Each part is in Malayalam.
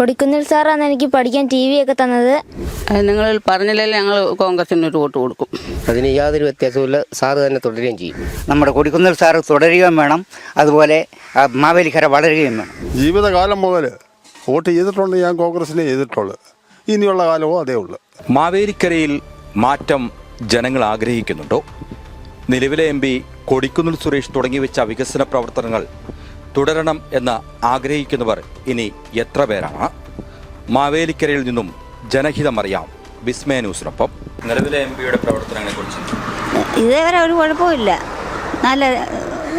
കൊടിക്കുന്നിൽ സാറാണ് എനിക്ക് പഠിക്കാൻ ടി വി ഒക്കെ തന്നത്. നിങ്ങൾ പറഞ്ഞില്ലെങ്കിൽ ഞങ്ങൾ കോൺഗ്രസിന് ഒരു വോട്ട് കൊടുക്കും. അതിന് യാതൊരു വ്യത്യാസവുമില്ല. സാറ് തന്നെ തുടരുകയും ചെയ്യും. നമ്മുടെ കൊടിക്കുന്നിൽ സാറ് തുടരുകയും വേണം. അതുപോലെ മാവേലിക്കര വളരുകയും വേണം. ജീവിതകാലം മുതൽ വോട്ട് ചെയ്തിട്ടുണ്ട് ഞാൻ കോൺഗ്രസിനെ ചെയ്തിട്ടുള്ളു. ഇനിയുള്ള കാലവും അതേ ഉള്ളു. മാവേലിക്കരയിൽ മാറ്റം ജനങ്ങൾ ആഗ്രഹിക്കുന്നുണ്ടോ? നിലവിലെ എം പി കൊടിക്കുന്നിൽ സുരേഷ് തുടങ്ങി വെച്ച വികസന പ്രവർത്തനങ്ങൾ തുടരണം എന്ന് ആഗ്രഹിക്കുന്നവർ ഇനി എത്ര പേരാണ്? മാവേലിക്കരയിൽ നിന്നും ജനഹിതം അറിയാം. വിസ്മയ ന്യൂസിനൊപ്പം നിലവിലെ എം പിയുടെ പ്രവർത്തനങ്ങളെ കുറിച്ച്. ഇതേവരെ ഒരു കുഴപ്പമില്ല നല്ല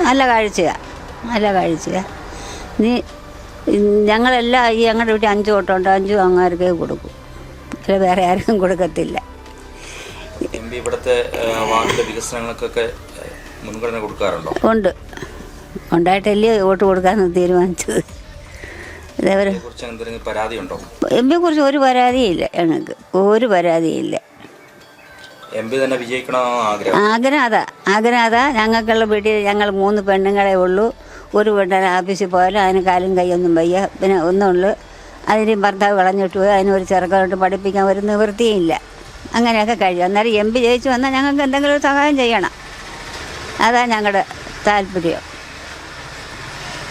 നല്ല കാഴ്ചയാണ് നല്ല കാഴ്ചയാണ് നീ ഞങ്ങളെല്ലാം ഈ ഞങ്ങളുടെ വീട്ടിൽ അഞ്ച് വോട്ടുണ്ട് അഞ്ചും അങ്ങാർക്കേ കൊടുക്കും. അല്ല വേറെ ആർക്കും കൊടുക്കത്തില്ല. ഇവിടുത്തെ വാർഡിലെ വികസനങ്ങൾക്കൊക്കെ മുൻഗണന കൊടുക്കാറുണ്ടോ? ഉണ്ട്. ഉണ്ടായിട്ടല്ലേ വോട്ട് കൊടുക്കാൻ തീരുമാനിച്ചത്. എം പിയെ കുറിച്ച് ഒരു പരാതിയില്ല ഞങ്ങൾക്ക് ഒരു പരാതിയില്ല. ആഗ്രഹം? അതാ. ആഗ്രഹം അതാ. ഞങ്ങൾക്കുള്ള വീട്ടിൽ ഞങ്ങൾ മൂന്ന് പെണ്ണുങ്ങളെ ഉള്ളൂ. ഒരു പെണ്ണിനെ ആഫീസിൽ പോയാലും അതിന് കാലും കൈയൊന്നും വയ്യ. പിന്നെ ഒന്നുള്ളൂ. അതിന് ഭർത്താവ് കളഞ്ഞിട്ട് പോയി. അതിനൊരു ഒരു പഠിപ്പിക്കാൻ ഒരു നിവൃത്തിയില്ല അങ്ങനെയൊക്കെ കഴിയും. അന്നേരം എം പി ജയിച്ചു വന്നാൽ ഞങ്ങൾക്ക് എന്തെങ്കിലും ഒരു സഹായം ചെയ്യണം. അതാ ഞങ്ങളുടെ താല്പര്യം.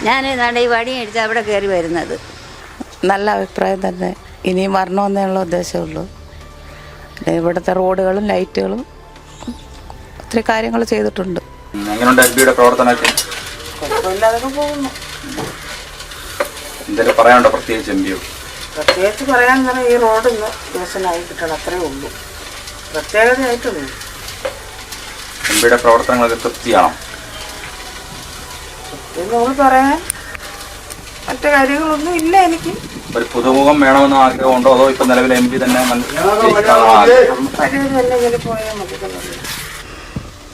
ഞാൻ ഈ വടി അടിച്ച് അവിടെ കയറി വരുന്നത്. നല്ല അഭിപ്രായം തന്നെ. ഇനിയും വരണമെന്നുള്ള ഉദ്ദേശമുള്ളൂ. ഇവിടുത്തെ റോഡുകളും ലൈറ്റുകളും ഒത്തിരി കാര്യങ്ങൾ ചെയ്തിട്ടുണ്ട്. എങ്ങനെയുണ്ട് എം പിയുടെ പ്രവർത്തനമൊക്കെ? എന്തെങ്കിലും പറയാനുണ്ടോ പ്രത്യേകിച്ച് എം പിയോട് പ്രത്യേകിച്ച് പറയാൻ തന്നെ ഈ ഇന്ന് ദിവസമായി കിട്ടണം അത്രേ ഉള്ളൂ. പ്രത്യേകതയായിട്ടൊന്നും എം പിയുടെ പ്രവർത്തനങ്ങളൊക്കെ തൃപ്തിയാണോ? നമ്മൾ പറയാൻ മറ്റു കാര്യങ്ങളൊന്നും ഇല്ല എനിക്ക്. ഒരു പുതുമുഖം വേണമെന്ന് ആഗ്രഹമുണ്ടോ അതോ ഇപ്പൊ നിലവിലെ എം പി തന്നെ.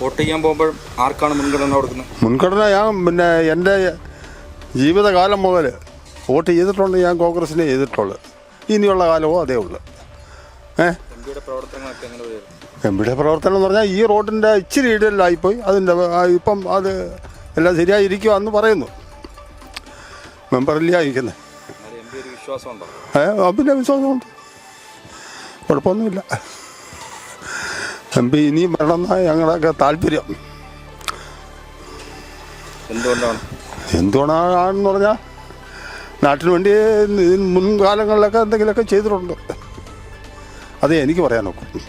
വോട്ട് ചെയ്യാൻ പോകുമ്പോൾ ആർക്കാണ് മുൻഗണന കൊടുക്കുന്നത്? മുൻഗണന ഞാൻ പിന്നെ എന്റെ ജീവിതകാലം മുതൽ വോട്ട് ചെയ്തിട്ടുണ്ട് ഞാൻ കോൺഗ്രസിനെ ചെയ്തിട്ടുള്ളു. ഇനിയുള്ള കാലമോ അതേ ഉള്ളു. ഏ? എം പിയുടെ പ്രവർത്തനം എന്ന് പറഞ്ഞാൽ ഈ റോഡിന്റെ ഇച്ചിരി ഇടലായിപ്പോയി അതിന്റെ ഇപ്പം അത് എല്ലാം ശരിയായിരിക്കുമെന്ന് പറയുന്നു. മെമ്പറില്ല ഇരിക്കുന്നത് ഏഹ് പിന്നെ വിശ്വാസമുണ്ട്. കുഴപ്പമൊന്നുമില്ല. എം പി ഇനിയും വരണമെന്നാണ് ഞങ്ങളുടെയൊക്കെ താല്പര്യം. എന്തുകൊണ്ടാണ്? എന്തുകൊണ്ടാണെന്ന് പറഞ്ഞാൽ നാട്ടിന് വേണ്ടി മുൻകാലങ്ങളിലൊക്കെ എന്തെങ്കിലുമൊക്കെ ചെയ്തിട്ടുണ്ട്. അത് എനിക്ക് പറയാൻ നോക്കും.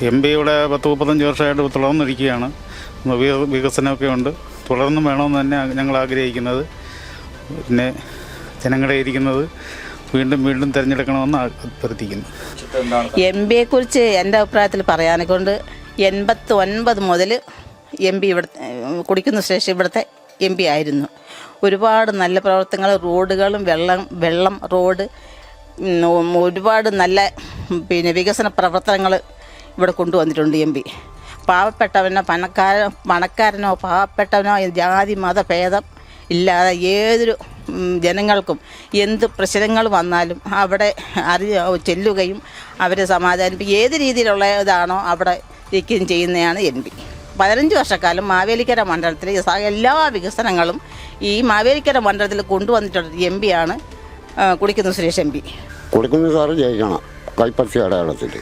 എം പി ഇവിടെ പത്ത് മുപ്പത്തഞ്ച് വർഷമായിട്ട് തുടർന്നിരിക്കുകയാണ് വിക- വികസനമൊക്കെ ഉണ്ട്. തുടർന്നും വേണമെന്ന് തന്നെ ഞങ്ങൾ ആഗ്രഹിക്കുന്നത്. പിന്നെ ജനങ്ങളെ ഇരിക്കുന്നത് വീണ്ടും വീണ്ടും തിരഞ്ഞെടുക്കണമെന്ന് അഭ്യർത്ഥിക്കുന്നു. എം പിയെ കുറിച്ച് എന്റെ അഭിപ്രായത്തിൽ പറയാനെ കൊണ്ട് എൺപത്തി ഒൻപത് മുതൽ എം പി ഇവിടെ കുടിക്കുന്ന ശേഷം ഇവിടുത്തെ എം പി ആയിരുന്നു. ഒരുപാട് നല്ല പ്രവർത്തനങ്ങൾ റോഡുകളും വെള്ളം വെള്ളം റോഡ് ഒരുപാട് നല്ല പിന്നെ വികസന പ്രവർത്തനങ്ങൾ ഇവിടെ കൊണ്ടുവന്നിട്ടുണ്ട് എം പി. പാവപ്പെട്ടവനോ പണക്കാര പണക്കാരനോ പാവപ്പെട്ടവനോ ജാതി മത ഭേദം ഇല്ലാതെ ഏതൊരു ജനങ്ങൾക്കും എന്ത് പ്രശ്നങ്ങൾ വന്നാലും അവിടെ അറി ചെല്ലുകയും അവരെ സമാധാനിപ്പിക്കും ഏത് രീതിയിലുള്ള ഇതാണോ അവിടെ ഇരിക്കുകയും ചെയ്യുന്നതാണ് എൻ പി. പതിനഞ്ച് വർഷക്കാലം മാവേലിക്കര മണ്ഡലത്തിൽ എല്ലാ വികസനങ്ങളും ഈ മാവേലിക്കര മണ്ഡലത്തിൽ കൊണ്ടുവന്നിട്ടുള്ള എം പിയാണ് കുടിക്കുന്ന സുരേഷ് എം പി. കുടിക്കുന്നു സാറ് ജയിക്കണം കൈപ്പത്തി അടയാളത്തിൽ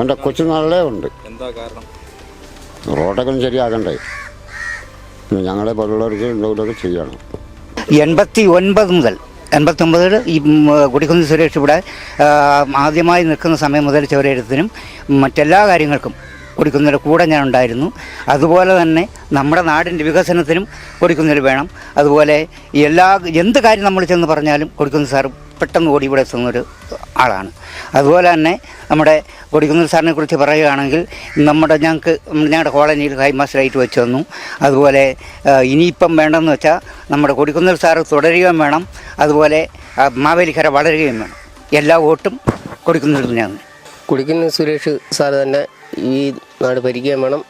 എന്റെ കൊച്ചുനാളിലേ ഉണ്ട്. എന്താ കാരണം? റോഡൊക്കെ ഒന്ന് ശരിയാക്കണ്ടേ? പിന്നെ ഞങ്ങളെ പോലുള്ളവർക്ക് എന്തെങ്കിലുമൊക്കെ ചെയ്യണം. എൺപത്തി ഒൻപത് മുതൽ എൺപത്തി ഒമ്പതിൽ ഈ കുടിക്കുന്നി കൊടിക്കുന്നിൽ സുരേഷ് ഇവിടെ ആ, ആദ്യമായി നിൽക്കുന്ന സമയം മുതൽ ചുവരെഴുത്തിനും മറ്റെല്ലാ കാര്യങ്ങൾക്കും കൊടിക്കുന്നിൽ കൂടെ ഞാൻ ഉണ്ടായിരുന്നു. അതുപോലെ തന്നെ നമ്മുടെ നാടിന്റെ വികസനത്തിനും കൊടിക്കുന്നിൽ വേണം. അതുപോലെ എല്ലാ എന്ത് കാര്യം നമ്മൾ ചെന്ന് പറഞ്ഞാലും കൊടിക്കുന്നിൽ സാർ പെട്ടെന്ന് ഓടി ഇവിടെ എത്തുന്നൊരു ആളാണ്. അതുപോലെ തന്നെ നമ്മുടെ കൊടിക്കുന്നിൽ സാറിനെ കുറിച്ച് പറയുകയാണെങ്കിൽ നമ്മുടെ ഞങ്ങൾക്ക് ഞങ്ങളുടെ കോളനിയിൽ ഹൈമാസ് ലൈറ്റ് വെച്ച് തന്നു. അതുപോലെ ഇനിയിപ്പം വേണ്ടെന്ന് വെച്ചാൽ നമ്മുടെ കൊടിക്കുന്നിൽ സാറ് തുടരുകയും വേണം. അതുപോലെ മാവേലിക്കര വളരുകയും വേണം. എല്ലാ വോട്ടും കൊടിക്കുന്നിൽ തന്നെയാണ്. കൊടിക്കുന്നിൽ സുരേഷ് സാറ് തന്നെ ഈ നാട് ഭരിക്കുകയും വേണം.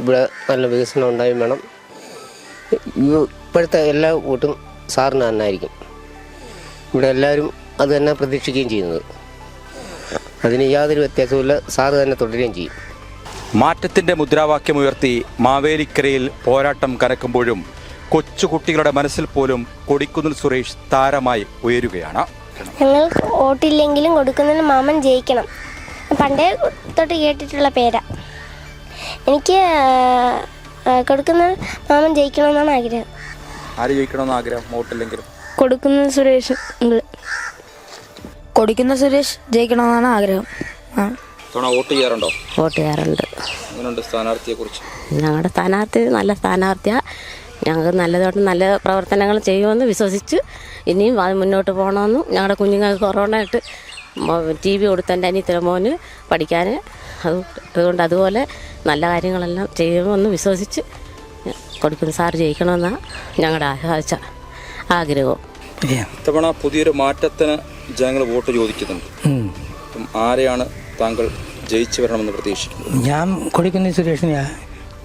ഇവിടെ നല്ല വികസനം ഉണ്ടായും വേണം. ഇപ്പോഴത്തെ എല്ലാ വോട്ടും സാറിന് തന്നെ ആയിരിക്കും. ഇവിടെ എല്ലാവരും അത് തന്നെ പ്രതീക്ഷിക്കുകയും ചെയ്യുന്നത്. അതിന് യാതൊരു വ്യത്യാസവുമില്ല. സാറ് തന്നെ തുടരുകയും ചെയ്യും. മാറ്റത്തിന്റെ മുദ്രാവാക്യമുയർത്തി മാവേലിക്കരയിൽ പോരാട്ടം കനക്കുമ്പോഴും കൊച്ചുകുട്ടികളുടെ മനസ്സിൽ പോലും കൊടിക്കുന്നിൽ സുരേഷ് താരമായി ഉയരുകയാണ്. ഞങ്ങൾ വോട്ടില്ലെങ്കിലും കൊടുക്കുന്നതിന് മാമൻ ജയിക്കണം. പണ്ടേ തൊട്ട് കേട്ടിട്ടുള്ള പേരാ. എനിക്ക് കൊടുക്കുന്ന മാമൻ ജയിക്കണമെന്നാണ് ആഗ്രഹം. ആര് ജയിക്കണമെന്ന് ആഗ്രഹം? കൊടുക്കുന്ന സുരേഷ് കൊടുക്കുന്ന സുരേഷ് ജയിക്കണമെന്നാണ് ആഗ്രഹം. ആ. തവണ വോട്ട് ചെയ്യാറുണ്ടോ? വോട്ട് ചെയ്യാറുണ്ട്. സ്ഥാനാർത്ഥിയെ കുറിച്ച്? ഞങ്ങളുടെ സ്ഥാനാർത്ഥി നല്ല സ്ഥാനാർത്ഥിയാണ് ഞങ്ങൾക്ക് നല്ലതായിട്ട് നല്ല പ്രവർത്തനങ്ങൾ ചെയ്യുമെന്ന് വിശ്വസിച്ച് ഇനിയും അത് മുന്നോട്ട് പോകണമെന്നും ഞങ്ങളുടെ കുഞ്ഞുങ്ങൾക്ക് കൊറോണ ആയിട്ട് ടി വി കൊടുത്ത എന്റെ അനിയത്തിന്റെ മോന് പഠിക്കാൻ അത് അതുകൊണ്ട് അതുപോലെ നല്ല കാര്യങ്ങളെല്ലാം ചെയ്യുമെന്ന് വിശ്വസിച്ച് കൊടുക്കുന്ന സാർ ജയിക്കണമെന്നാണ് ഞങ്ങളുടെ ആശ ആഗ്രഹം ഇത്തവണ പുതിയൊരു മാറ്റത്തിന് ജനങ്ങൾ വോട്ട് ചോദിക്കുന്നുണ്ട്. അപ്പം ആരെയാണ് താങ്കൾ ജയിച്ചു വരണമെന്ന് പ്രതീക്ഷിക്കുന്നത്? ഞാൻ കൊടുക്കുന്ന സുരേഷിനെയാണ്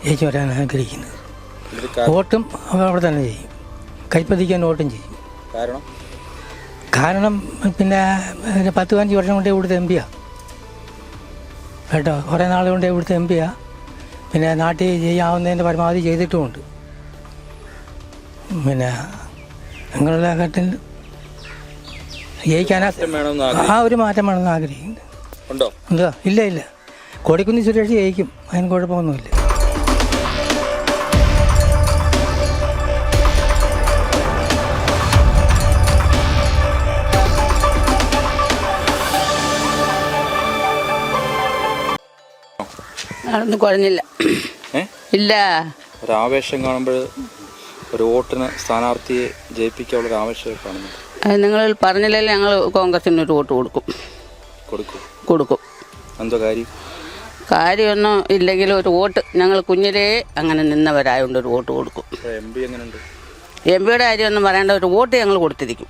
ജയിച്ചു വരാൻ ആഗ്രഹിക്കുന്നത്. വോട്ടും അവിടെ തന്നെ ചെയ്യും. കൈപ്പതിക്കാൻ വോട്ടും ചെയ്യും. കാരണം? കാരണം പിന്നെ പത്ത് പതിനഞ്ച് വർഷം കൊണ്ട് ഇവിടുത്തെ എം പിയാണ് കേട്ടോ? കുറേ നാൾ കൊണ്ട് ഇവിടുത്തെ എം പിയാണ് പിന്നെ നാട്ടിൽ ചെയ്യാവുന്നതിന്റെ പരമാവധി ചെയ്തിട്ടുമുണ്ട്. പിന്നെ അങ്ങനെയുള്ള ഘട്ടത്തിൽ വേണമെന്ന് ആ ഒരു മാറ്റം വേണമെന്ന് ആഗ്രഹിക്കുന്നു. ഉണ്ടോ? ഇല്ല ഇല്ല. കൊടിക്കുന്ന് സുരേഷ് ജയിക്കും. അതിന് കുഴപ്പമൊന്നുമില്ല. അതൊന്നും കുഴഞ്ഞില്ല. ഏ? ഇല്ല. ഒരു ആവേശം കാണുമ്പോൾ ഒരു വോട്ടിന് സ്ഥാനാർത്ഥിയെ ജയിപ്പിക്കാനുള്ള ഒരു ആവേശമൊക്കെ കാണുന്നുണ്ട്. നിങ്ങൾ പറഞ്ഞില്ലെങ്കിൽ ഞങ്ങൾ കോൺഗ്രസിന് ഒരു വോട്ട് കൊടുക്കും. കൊടുക്കും. കൊടുക്കും. എന്തോ കാര്യം? കാര്യമൊന്നും ഇല്ലെങ്കിലും ഒരു വോട്ട് ഞങ്ങൾ കുഞ്ഞിലേ അങ്ങനെ നിന്നവരായതുകൊണ്ട് ഒരു വോട്ട് കൊടുക്കും. എം പി എങ്ങനെയുണ്ട് എം പിയുടെ കാര്യമൊന്നും പറയേണ്ട ഒരു വോട്ട് ഞങ്ങൾ കൊടുത്തിരിക്കും.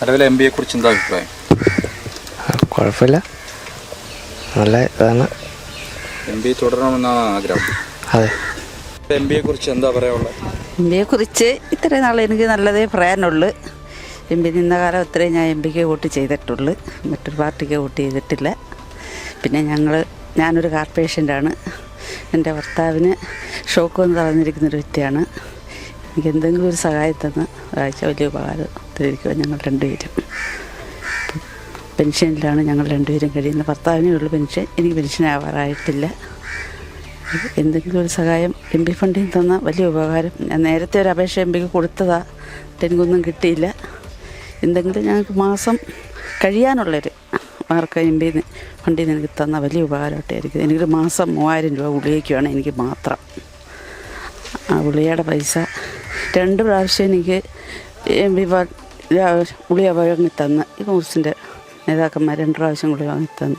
നിലവിലെ എം പിയെ കുറിച്ച് എന്താ അഭിപ്രായം? കുഴപ്പമില്ല. നല്ല ഇതാണ്. എം പി തുടരണമെന്നാണ് ആഗ്രഹം. അതെ. എം പിയെ കുറിച്ച് എന്താ പറയാനുള്ളത്? എം പിയെ കുറിച്ച് ഇത്രയും നാൾ എനിക്ക് നല്ലതേ പറയാനുള്ളൂ. എം പി നിന്ന കാലം ഇത്രയും ഞാൻ എം പിക്ക് വോട്ട് ചെയ്തിട്ടുള്ളൂ. മറ്റൊരു പാർട്ടിക്ക് വോട്ട് ചെയ്തിട്ടില്ല. പിന്നെ ഞങ്ങൾ ഞാനൊരു കാർ പേഷ്യന്റാണ് എന്റെ ഭർത്താവിന് ഷോക്ക് വന്ന് തളർന്നിരിക്കുന്നൊരു വ്യക്തിയാണ്. എനിക്ക് എന്തെങ്കിലും ഒരു സഹായം തന്ന് ഒരാഴ്ച വലിയ ഉപകാരത്തിലിരിക്കുക ഞങ്ങൾ രണ്ടുപേരും. പെൻഷനിലാണ് ഞങ്ങൾ രണ്ടുപേരും കഴിയുന്നത്. ഭർത്താവിനേ ഉള്ളൂ പെൻഷൻ. എനിക്ക് പെൻഷൻ ആവാറായിട്ടില്ല എന്തെങ്കിലും ഒരു സഹായം എം പി ഫണ്ടിൽ തന്ന വലിയ ഉപകാരം. ഞാൻ നേരത്തെ ഒരു അപേക്ഷ എം പിക്ക് കൊടുത്തതാ. എനിക്കൊന്നും കിട്ടിയില്ല. എന്തെങ്കിലും ഞങ്ങൾക്ക് മാസം കഴിയാനുള്ളൊരു മാർക്ക് എം പി ഫണ്ടിൽ നിന്ന് എനിക്ക് തന്ന വലിയ ഉപകാരമായിട്ടായിരിക്കും. എനിക്കൊരു മാസം മൂവായിരം രൂപ ഗുളികയ്ക്കുവാണ് എനിക്ക് മാത്രം. ആ ഗുളികയുടെ പൈസ രണ്ട് പ്രാവശ്യം എനിക്ക് എം പി ഗുളിക വാങ്ങി തന്ന്. ഈ കോഴ്സിന്റെ നേതാക്കന്മാർ രണ്ട് പ്രാവശ്യം ഗുളിക വാങ്ങി തന്നു.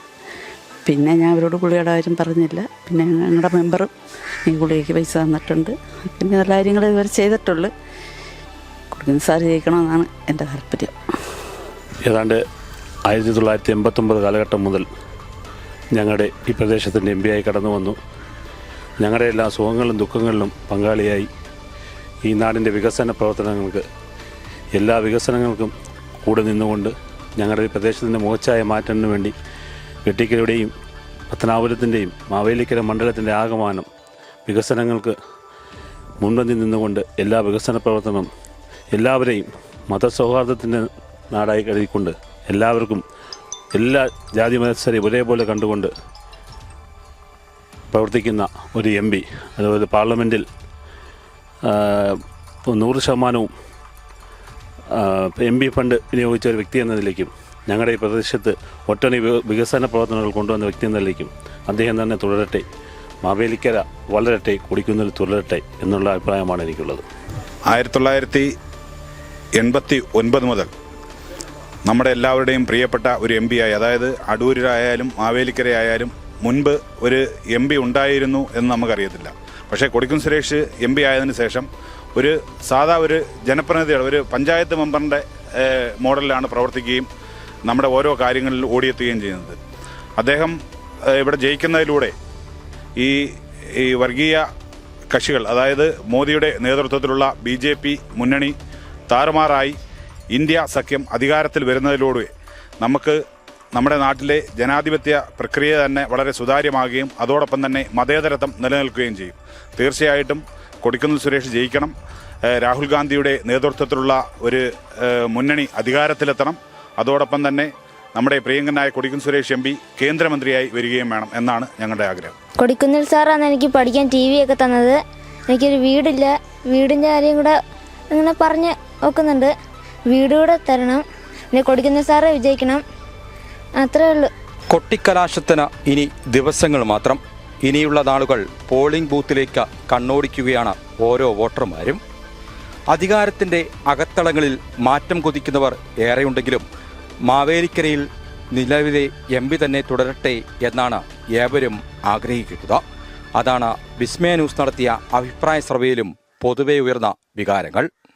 പിന്നെ ഞാൻ അവരോട് ഗുളികയുടെ കാര്യം പറഞ്ഞില്ല. പിന്നെ ഞങ്ങളുടെ മെമ്പറും ഈ ഗുളികയ്ക്ക് പൈസ തന്നിട്ടുണ്ട്. പിന്നെ നല്ല കാര്യങ്ങൾ ഇതുവരെ ചെയ്തിട്ടുള്ളു. കുടുംബ സാർ ജയിക്കണമെന്നാണ് എന്റെ താല്പര്യം. ഏതാണ്ട് ആയിരത്തി തൊള്ളായിരത്തി എൺപത്തൊമ്പത് കാലഘട്ടം മുതൽ ഞങ്ങളുടെ ഈ പ്രദേശത്തിന്റെ എം ആയി കടന്നു വന്നു. ഞങ്ങളുടെ എല്ലാ സുഖങ്ങളിലും ദുഃഖങ്ങളിലും പങ്കാളിയായി. ഈ നാടിന്റെ വികസന പ്രവർത്തനങ്ങൾക്ക് എല്ലാ വികസനങ്ങൾക്കും കൂടെ നിന്നുകൊണ്ട് ഞങ്ങളുടെ ഈ പ്രദേശത്തിന്റെ മുഖച്ഛായ മാറ്റുന്നതിന് വേണ്ടി വെട്ടിക്കലുടെയും പത്തനാപുരത്തിന്റെയും മാവേലിക്കര മണ്ഡലത്തിന്റെ ആകമാനം വികസനങ്ങൾക്ക് മുൻപന്തി നിന്നുകൊണ്ട് എല്ലാ വികസന പ്രവർത്തനവും എല്ലാവരെയും മതസൗഹാർദ്ദത്തിന്റെ നാടായി കരുതിക്കൊണ്ട് എല്ലാവർക്കും എല്ലാ ജാതി മത്സരെയും ഒരേപോലെ കണ്ടുകൊണ്ട് പ്രവർത്തിക്കുന്ന ഒരു എം പി അതുപോലെ പാർലമെന്റിൽ നൂറ് ശതമാനവും എം പി ഫണ്ട് വിനിയോഗിച്ച ഒരു വ്യക്തി എന്ന നിലയ്ക്കും ഞങ്ങളുടെ ഈ പ്രദേശത്ത് ഒട്ടനവധി വികസന പ്രവർത്തനങ്ങൾ കൊണ്ടുവന്ന വ്യക്തി നിലയ്ക്കും അദ്ദേഹം തന്നെ തുടരട്ടെ. മാവേലിക്കര വളരട്ടെ കുടിക്കുന്നിൽ തുടരട്ടെ എന്നുള്ള അഭിപ്രായമാണ് എനിക്കുള്ളത്. ആയിരത്തി തൊള്ളായിരത്തി എൺപത്തി ഒൻപത് മുതൽ നമ്മുടെ എല്ലാവരുടെയും പ്രിയപ്പെട്ട ഒരു എം ആയി അതായത് അടൂരിലായാലും മാവേലിക്കരയായാലും മുൻപ് ഒരു എം പി ഉണ്ടായിരുന്നു എന്ന് നമുക്കറിയത്തില്ല. പക്ഷേ കൊടിക്കുൻ സുരേഷ് എം പി ആയതിനു ശേഷം ഒരു സാധാ ഒരു ജനപ്രതിനിധിയുടെ ഒരു പഞ്ചായത്ത് മെമ്പറിന്റെ മോഡലിലാണ് പ്രവർത്തിക്കുകയും നമ്മുടെ ഓരോ കാര്യങ്ങളിൽ ഓടിയെത്തുകയും ചെയ്യുന്നത്. അദ്ദേഹം ഇവിടെ ജയിക്കുന്നതിലൂടെ ഈ ഈ വർഗീയ കക്ഷികൾ അതായത് മോദിയുടെ നേതൃത്വത്തിലുള്ള ബി ജെ പി മുന്നണി താറുമാറായി ഇന്ത്യ സഖ്യം അധികാരത്തിൽ വരുന്നതിലൂടെ നമുക്ക് നമ്മുടെ നാട്ടിലെ ജനാധിപത്യ പ്രക്രിയ തന്നെ വളരെ സുതാര്യമാകുകയും അതോടൊപ്പം തന്നെ മതേതരത്വം നിലനിൽക്കുകയും ചെയ്യും. തീർച്ചയായിട്ടും കൊടിക്കുന്നിൽ സുരേഷ് ജയിക്കണം. രാഹുൽ ഗാന്ധിയുടെ നേതൃത്വത്തിലുള്ള ഒരു മുന്നണി അധികാരത്തിലെത്തണം. അതോടൊപ്പം തന്നെ നമ്മുടെ പ്രിയങ്കനായ കൊടിക്കുന്നിൽ സുരേഷ് എം പി കേന്ദ്രമന്ത്രിയായി വരികയും വേണം എന്നാണ് ഞങ്ങളുടെ ആഗ്രഹം. കൊടിക്കുന്നിൽ സാറാണ് എനിക്ക് പഠിക്കാൻ ടി വി ഒക്കെ തന്നത്. എനിക്കൊരു വീടില്ല. വീടിന്റെ കാര്യം കൂടെ ഇങ്ങനെ പറഞ്ഞ് നോക്കുന്നുണ്ട് വീട് കൂടെ തരണം. പിന്നെ കൊടിക്കുന്നിൽ സാറെ വിജയിക്കണം. അത്രേ ഉള്ളൂ. കൊട്ടിക്കലാശത്തിന് ഇനി ദിവസങ്ങൾ മാത്രം. ഇനിയുള്ള നാളുകൾ പോളിംഗ് ബൂത്തിലേക്ക് കണ്ണോടിക്കുകയാണ് ഓരോ വോട്ടർമാരും. അധികാരത്തിന്റെ അകത്തളങ്ങളിൽ മാറ്റം കൊതിക്കുന്നവർ ഏറെയുണ്ടെങ്കിലും മാവേലിക്കരയിൽ നിലവിലെ എം പി തന്നെ തുടരട്ടെ എന്നാണ് ഏവരും ആഗ്രഹിക്കുന്നത്. അതാണ് വിസ്മയ ന്യൂസ് നടത്തിയ അഭിപ്രായ സർവേയിലും പൊതുവെ ഉയർന്ന വികാരങ്ങൾ.